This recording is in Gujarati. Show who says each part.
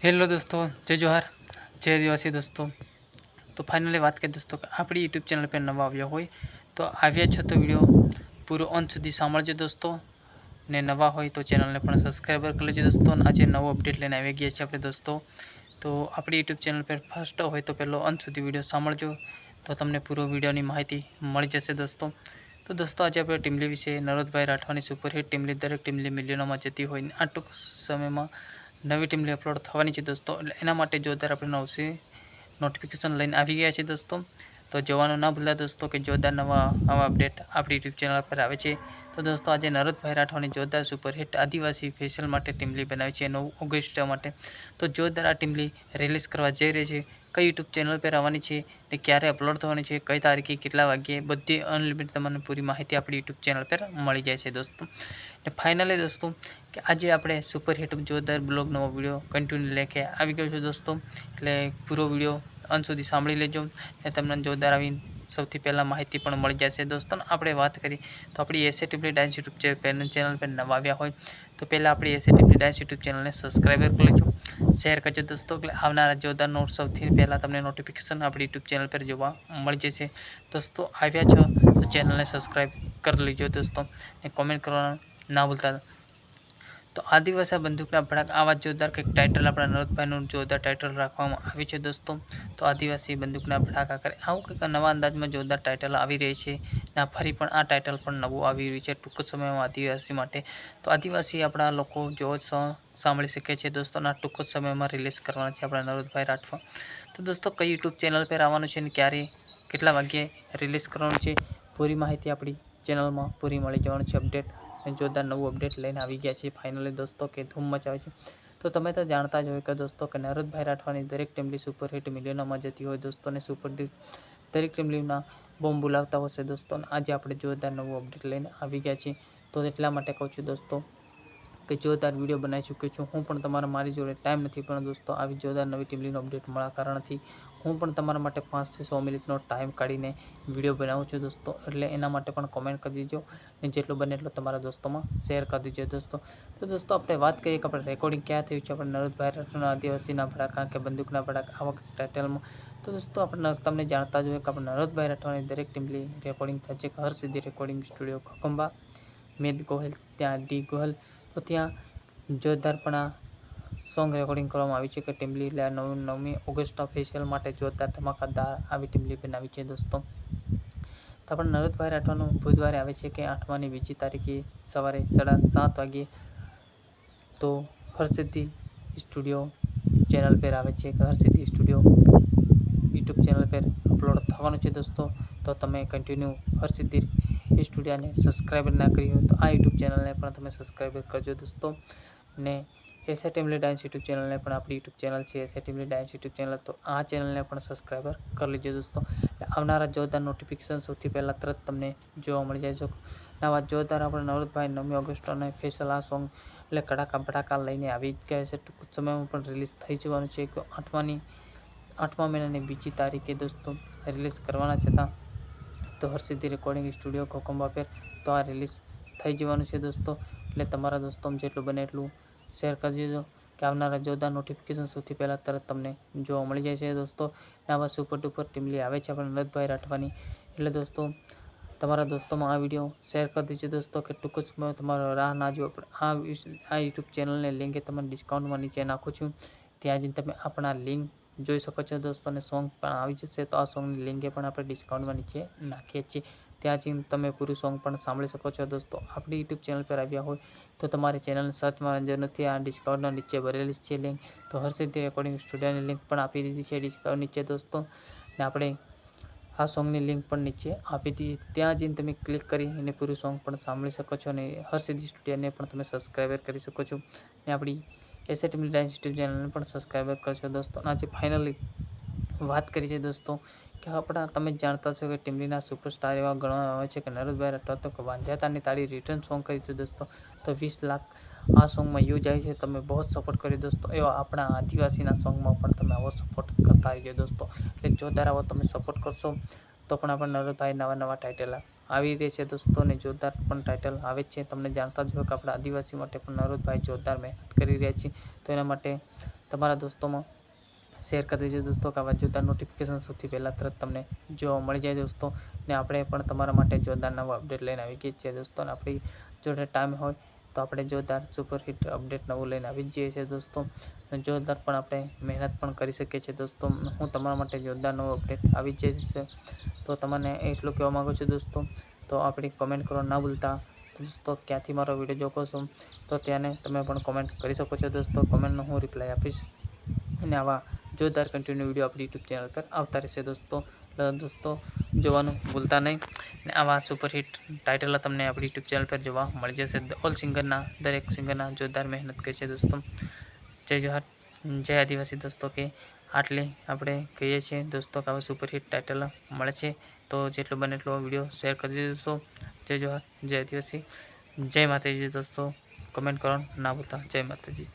Speaker 1: હેલો દોસ્તો, જય જોહાર, જય દિવસી દોસ્તો. તો ફાઇનલી વાત કરીએ દોસ્તો કે આપણી યુટ્યુબ ચેનલ પર નવા આવ્યા હોય તો આવ્યા છો તો વીડિયો પૂરો અંત સુધી સાંભળજો દોસ્તો. ને નવા હોય તો ચેનલને પણ સબસ્ક્રાઈબર કરી લેજો દોસ્તો. અને આજે નવો અપડેટ લઈને આવી ગયા છે આપણે દોસ્તો. તો આપણી યુટ્યુબ ચેનલ પર ફર્સ્ટ હોય તો પહેલો અંત સુધી વીડિયો સાંભળજો. તો તમને પૂરો વિડીયોની માહિતી મળી જશે દોસ્તો. તો દોસ્તો આજે આપણે ટીમલી વિશે નરોદભાઈ રાઠવાની સુપરહિટ ટીમલી દરેક ટીમલી મિલિયનોમાં જતી હોય આ ટૂંક સમયમાં નવી ટીમલી અપલોડ થવાની છે દોસ્તો. એના માટે જોરદાર આપણે નવસી નોટિફિકેશન લઈને આવી ગયા છે દોસ્તો. તો જોવાનું ના ભૂલતા દોસ્તો કે જોરદાર નવા આવા અપડેટ આપણી યુટ્યુબ ચેનલ પર આવે છે. તો દોસ્તો આજે નરોદભાઈ રાઠવાની જોરદાર સુપરહિટ આદિવાસી ફેશિયલ માટે ટીમલી બનાવી છે, નવ ઓગસ્ટ માટે. તો જોરદાર આ ટીમલી રિલીઝ કરવા જઈ રહી છે. કઈ યુટ્યુબ ચેનલ પર આવવાની છે ને ક્યારે અપલોડ થવાની છે, કઈ તારીખે કેટલા વાગ્યે બધી અનલિમિટેડ તમને પૂરી માહિતી આપણી યુટ્યુબ ચેનલ પર મળી જાય છે દોસ્તો. ને ફાઇનલી દોસ્તો, કે આજે આપણે સુપરહિટ જોરદાર બ્લોગ નવો વીડિયો કન્ટિન્યુ લેખે આવી ગયો છે દોસ્તો. એટલે પૂરો વીડિયો અંત સુધી સાંભળી લેજો ને તમને જોરદાર આવી સૌથી પહેલાં માહિતી પણ મળી જશે દોસ્તોને આપણે વાત કરીએ તો આપણી એસએટીપી ડાન્સ યુટ્યુબ ચેનલ પર નવા આવ્યા હોય, તો પહેલાં આપણી એસએટીપી ડાન્સ યુટ્યુબ ચેનલને સબસ્ક્રાઈબર કરી લેજો. શેર કરજો દોસ્તો, એટલે આવનારા જોરદાર નોટ સૌથી પહેલાં તમને નોટિફિકેશન આપણી યુટ્યુબ ચેનલ પર જોવા મળી જશે. દોસ્તો, આવ્યા છો તો ચેનલને સબસ્ક્રાઈબ કરી લેજો દોસ્તો. અને કોમેન્ટ કરવાનું ના ભૂલતા. તો આદિવાસી બંદૂકના ભડાક આવા જોરદાર કંઈક ટાઇટલ આપણા નરોદભાઈનું જોરદાર ટાઇટલ રાખવામાં આવ્યું છે દોસ્તો. તો આદિવાસી બંદૂકના ભડાકા કરે. આવું કંઈક નવા અંદાજમાં જોરદાર ટાઇટલ આવી રહી છે. ના, ફરી પણ આ ટાઇટલ પણ નવું આવી રહ્યું છે ટૂંક સમયમાં આદિવાસી માટે. તો આદિવાસી આપણા લોકો જો સાંભળી શકે છે દોસ્તોના ટૂંક સમયમાં રિલીઝ કરવાના છે આપણા નરોદભાઈ રાઠવા. તો દોસ્તો, કઈ યુટ્યુબ ચેનલ પર આવવાનું છે અને ક્યારે, કેટલા વાગ્યે રિલીઝ કરવાનું છે, પૂરી માહિતી આપણી ચેનલમાં પૂરી મળી જવાનું છે અપડેટ જોરદાર નવું અપડેટ લઈને આવી ગયા છે ફાઇનલી દોસ્તો કે ધૂમ મચાવે છે. તો તમે તો જાણતા જ હોય કે દોસ્તો કે નરોદભાઈ રાઠવાની દરેક ટીમલી સુપરહિટ મિલિયનોમાં જતી હોય. દોસ્તોને સુપર દરેક ટીમલીના બોમ્બ બોલાવતા હશે દોસ્તો આજે આપણે જોરદાર નવું અપડેટ લઈને આવી ગયા છીએ. તો એટલા માટે કહું છું દોસ્તો કે જોરદાર વીડિયો બનાવી ચૂક્યો છું, હું પણ તમારા મારી જોડે ટાઈમ નથી પણ દોસ્તો, આવી જોરદાર નવી ટીમલીનો અપડેટ મળવા કારણથી, હું પણ તમારા માટે પાંચથી સો મિનિટનો ટાઈમ કાઢીને વીડિયો બનાવું છું દોસ્તો, એટલે એના માટે પણ કોમેન્ટ કરી દીજો અને જેટલું બને એટલું તમારા દોસ્તોમાં શેર કરી દીજો દોસ્તો. તો દોસ્તો, આપણે વાત કરીએ કે આપણે રેકોર્ડિંગ ક્યાં થયું છે, આપણે નરોદભાઈ રાઠોડના આદિવાસીના ભડાકા કે બંદૂકના ભડાકા, આવા ટાઇટલમાં તો દોસ્તો, આપણે તમને જાણતા જોઈએ કે આપણે નરોદભાઈ રાઠવાની દરેક ટીમલી રેકોર્ડિંગ થાય છે, હર સીધી રેકોર્ડિંગ સ્ટુડિયો ખોખંબા મેદ ગોહેલ, ત્યાં ડી ગોહેલ તો ત્યાં જોરદારપણા સોંગ રેકોર્ડિંગ કરવામાં આવ્યું છે કે ટીમલી નવ નવમી ઓગસ્ટ ઓફિશિયલ માટે જોરદાર ધમાકાદાર આવી ટીમલી બનાવી છે દોસ્તો. તો પણ નરોદભાઈ રાઠવાનું બુધવારે આવે છે કે આઠમાની બીજી તારીખે સવારે સાડા સાત વાગ્યે. તો હરસિદ્ધિ સ્ટુડિયો ચેનલ પર આવે છે કે હરસિદ્ધિ સ્ટુડિયો યુટ્યુબ ચેનલ પર અપલોડ થવાનું છે દોસ્તો. તો તમે કન્ટિન્યુ હરસિદ્ધિ સ્ટુડિયોને સબસ્ક્રાઈબર ના કરી હોય તો આ યુટ્યુબ ચેનલને પણ તમે સબસ્ક્રાઈબર કરજો દોસ્તો. ને એસએ ટીમલી ડાન્સ યુટ્યુબ ચેનલને પણ આપણી યુટ્યુબ ચેનલ છે એસએ ટીમલી ડાન્સ યુટ્યુબ ચેનલ. તો આ ચેનલને પણ સબસ્ક્રાઈબર કરી લેજો દોસ્તો. આવનારા જોરદાર નોટિફિકેશન સૌથી પહેલાં તરત તમને જોવા મળી જાય. છે નવા જોરદાર આપણે નવરતભાઈ નવમી ઓગસ્ટ અને ફેશલ આ સોંગ એટલે કડાકા ભડાકા લઈને આવી જ ગયા છે. ટૂંક સમયમાં પણ રિલીઝ થઈ જવાનું છે. એક આઠમાની, આઠમા મહિનાની બીજી તારીખે દોસ્તો રિલીઝ કરવાના છતાં તો હર્ષિદ્ધિ રેકોર્ડિંગ સ્ટુડિયો ખોખંબા પર તો આ રિલીઝ થઈ જવાનું છે દોસ્તો. એટલે તમારા દોસ્તો જેટલું બને એટલું શેર કરી દેજો કે આવનારા જોરદાર નોટિફિકેશન સૌથી પહેલાં તરત તમને જોવા મળી જાય છે દોસ્તો. આવા સુપર ડુપર ટીમલી આવે છે આપણે નરદભાઈ રાઠવાની. એટલે દોસ્તો, તમારા દોસ્તોમાં આ વીડિયો શેર કરી દેજો દોસ્તો. કે ટૂંક જ સમયમાં તમારો રાહ ના જો આ આ યુટ્યુબ ચેનલને લિંક તમને ડિસ્કાઉન્ટમાં નીચે નાખું છું. ત્યાં જઈને તમે આપણા લિંક જોઈ શકો છો દોસ્તો, અને સોંગ પણ આવી જશે. તો આ સોંગની લિંકે પણ આપણે ડિસ્કાઉન્ટમાં નીચે નાખીએ છીએ. ત્યાં જઈને તમે પૂરું સોંગ પણ સાંભળી શકો છો દોસ્તો. આપણી યુટ્યુબ ચેનલ પર આવ્યા હોય તો તમારી ચેનલને સર્ચ મારવાની જરૂર નથી. આ ડિસ્કાઉન્ટના નીચે ભરેલી છે લિંક તો હર્ષિદ્ધિ રેકોર્ડિંગ સ્ટુડિયોની લિંક પણ આપી દીધી છે ડિસ્કાઉન્ટ નીચે દોસ્તો. ને આપણે આ સોંગની લિંક પણ નીચે આપી દીધી ત્યાં જઈને તમે ક્લિક કરી અને પૂરું સોંગ પણ સાંભળી શકો છો. અને હર્ષિદ્ધિ સ્ટુડિયોને પણ તમે સબસ્ક્રાઈબર કરી શકો છો. ને આપણી એસએટીમી ડાન્સ યુટ્યુબ ચેનલને પણ સબસ્ક્રાઈબ કરશો દોસ્તો. આજે ફાઇનલી વાત કરી છે દોસ્તો કે આપણા તમે જાણતા છો કે ટીમલીના સુપરસ્ટાર એવા ગણવામાં આવે છે કે નરદભાઈ રાઠવા તો વાંઝાતાની તાળી રિટર્ન સોંગ કરી દીધું દોસ્તો. તો વીસ લાખ આ સોંગમાં યોજાય છે, તમે બહુ સપોર્ટ કર્યો દોસ્તો. એવા આપણા આદિવાસીના સોંગમાં પણ તમે આવો સપોર્ટ કરતા રહીજો દોસ્તો. એટલે જોરદાર આવો તમે સપોર્ટ કરશો, તો પણ આપણે નરદભાઈ નવા નવા ટાઇટલ આવી રહી છે દોસ્તો ને જોરદાર પણ ટાઇટલ આવે છે. તમને જાણતા જ હોય કે આપણા આદિવાસી માટે પણ નરોદભાઈ જોરદાર મહેનત કરી રહ્યા છે. તો એના માટે તમારા દોસ્તોમાં શેર કરી દેજો દોસ્તો, કે આવા જોરદાર નોટિફિકેશન સૌથી પહેલાં તરત તમને જોવા મળી જાય દોસ્તો. ને આપણે પણ તમારા માટે જોરદાર નવો અપડેટ લઈને આવી ગઈ છે દોસ્તો. અને આપણી જોડે ટાઈમ હોય તો આપણે જોરદાર સુપરહિટ અપડેટ નવું લઈને આવી જઈએ છીએ દોસ્તો. જોરદાર પણ આપણે મહેનત પણ કરી શકીએ છીએ દોસ્તો. હું તમારા માટે જોરદાર નવો અપડેટ આવી જ છે તો તમને એટલું કહેવા માગું છું દોસ્તો, તો આપણી કોમેન્ટ કરવા ના ભૂલતા. દોસ્તો, ક્યાંથી મારો વીડિયો જોકો છો? તો ત્યાંને તમે પણ કોમેન્ટ કરી શકો છો દોસ્તો. કોમેન્ટનો હું રિપ્લાય આપીશ. અને આવા જોરદાર કન્ટિન્યુ વીડિયો આપણી યુટ્યુબ ચેનલ પર આવતા રહેશે. દોસ્તો દોસ્તો, જોવાનું ભૂલતા નહીં. ને આવા સુપરહિટ ટાઇટલ તમને આપણી યુટ્યુબ ચેનલ પર જોવા મળી જશે. ઓલ સિંગરના દરેક સિંગરના જોરદાર મહેનત કરી છે દોસ્તો. જય જોહાર જય આદિવાસી દોસ્તો, કે આટલી આપણે કહીએ છીએ દોસ્તો કે આવા સુપરહિટ ટાઇટલ મળે છે. તો જેટલું બને એટલો વીડિયો શેર કરી દોસ્તો. જય જોહાર જય આદિવાસી. જય માતાજી દોસ્તો. કમેન્ટ કરવાનું ના ભૂલતા. જય માતાજી.